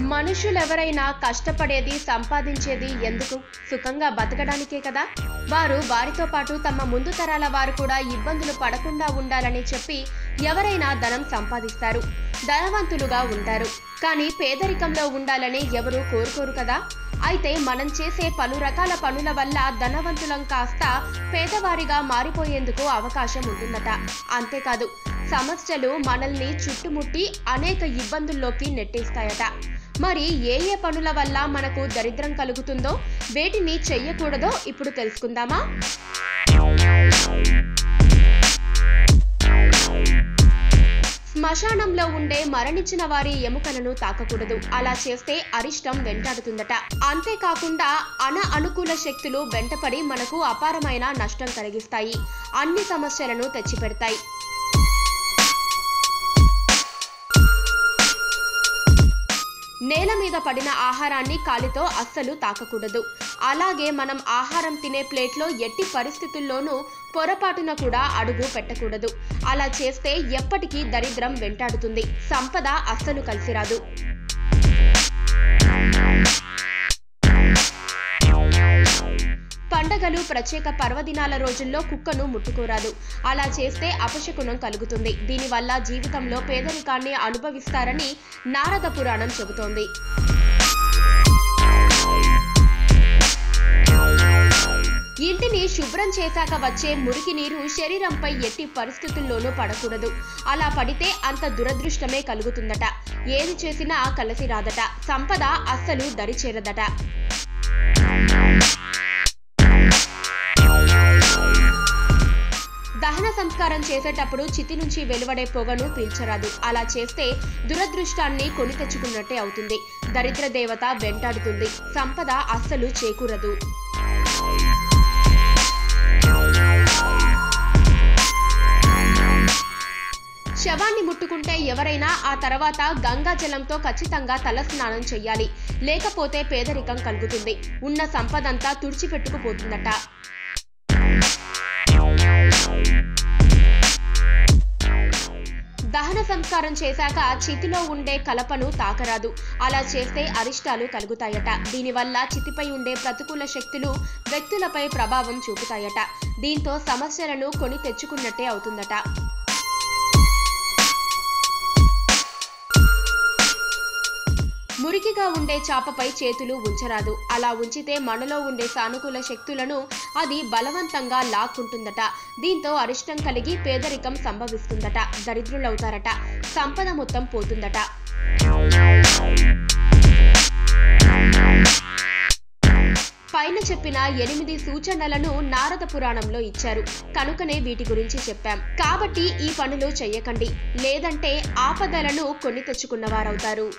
మనుషులెవరైనా కష్టపడేది సంపాదించేది ఎందుకు? సుఖంగా బతకడానికే కదా? వారు వారితో పాటు తమ ముందు తరాల వారు కూడా ఇబ్బందులు పడకుండా ఉండాలని చెప్పి ఎవరైనా ధనం సంపాదిస్తారు ధనవంతులుగా ఉంటారు. కానీ పేదరికంలో ఉండాలని ఎవరు కోరుకోరు కదా? అయితే మనం చేసే పలు రకాల పనుల వల్ల ధనవంతులం కాస్త పేదవారిగా మారిపోయేందుకు అవకాశం ఉంటుందట. అంతేకాదు సమస్యలు మనల్ని చుట్టుముట్టి అనేక ఇబ్బందుల్లోకి నెట్టేస్తాయట. మరి ఏ ఏ పనుల వల్ల మనకు దరిద్రం కలుగుతుందో వేటిని చెయ్యకూడదో ఇప్పుడు తెలుసుకుందామా? శ్మశానంలో ఉండే మరణించిన వారి ఎముకలను తాకకూడదు. అలా చేస్తే అరిష్టం వెంటాడుతుందట. అంతేకాకుండా అన అనుకూల శక్తులు వెంటపడి మనకు అపారమైన నష్టం కలిగిస్తాయి. అన్ని సమస్యలను తెచ్చిపెడతాయి. నేల మీద పడిన ఆహారాన్ని కాలితో అస్సలు తాకకూడదు. అలాగే మనం ఆహారం తినే ప్లేట్లో ఎట్టి పరిస్థితుల్లోనూ పొరపాటున కూడా అడుగు పెట్టకూడదు. అలా చేస్తే ఎప్పటికీ దరిద్రం వెంటాడుతుంది. సంపద అస్సలు కలిసిరాదు. పండగలు ప్రత్యేక పర్వదినాల రోజుల్లో కుక్కను ముట్టుకోరాదు. అలా చేస్తే అపశకునం కలుగుతుంది. దీనివల్ల జీవితంలో పేదరికాన్ని అనుభవిస్తారని నారద పురాణం చెబుతోంది. ఇంటిని శుభ్రం చేశాక వచ్చే మురికి నీరు శరీరంపై ఎట్టి పరిస్థితుల్లోనూ పడకూడదు. అలా పడితే అంత దురదృష్టమే కలుగుతుందట. ఏది చేసినా కలిసి రాదట సంపద అస్సలు దరిచేరదట. దహన సంస్కారం చేసేటప్పుడు చితి నుంచి వెలువడే పొగను పీల్చరాదు. అలా చేస్తే దురదృష్టాన్ని కొని తెచ్చుకున్నట్టే అవుతుంది. దరిద్ర దేవత వెంటాడుతుంది. సంపద అస్సలు చేకూరదు. శవాన్ని ముట్టుకుంటే ఎవరైనా ఆ తర్వాత గంగా జలంతో ఖచ్చితంగా తలస్నానం చేయాలి చెయ్యాలి. లేకపోతే పేదరికం కలుగుతుంది. ఉన్న సంపదంతా తుడిచిపెట్టుకుపోతుందట. దహన సంస్కారం చేశాక చితిలో ఉండే కలపను తాకరాదు. అలా చేస్తే అరిష్టాలు కలుగుతాయట. దీనివల్ల చితిపై ఉండే ప్రతికూల శక్తులు వ్యక్తులపై ప్రభావం చూపుతాయట. దీంతో సమస్యలను కొని తెచ్చుకున్నట్టే అవుతుందట. మురికిగా ఉండే చాపపై చేతులు ఉంచరాదు. అలా ఉంచితే మనలో ఉండే సానుకూల శక్తులను అది బలవంతంగా లాక్కుంటుందట. దీంతో అరిష్టం కలిగి పేదరికం సంభవిస్తుందట. దరిద్రులవుతారట. సంపద మొత్తం పోతుందట. పైన చెప్పిన ఎనిమిది సూచనలను నారద పురాణంలో ఇచ్చారు. కనుకనే వీటి గురించి చెప్పాం. కాబట్టి ఈ పనులు చెయ్యకండి. లేదంటే ఆపదలను కొని తెచ్చుకున్నవారవుతారు.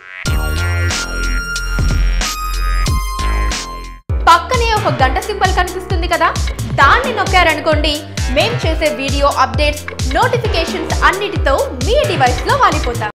పక్కనే ఒక గంట సింబల్ కనిపిస్తుంది కదా? దాన్ని నొక్కారనుకోండి. మేం చేసే వీడియో అప్డేట్స్ నోటిఫికేషన్స్ అన్నిటితో మీ డివైస్లో వాలిపోతాం.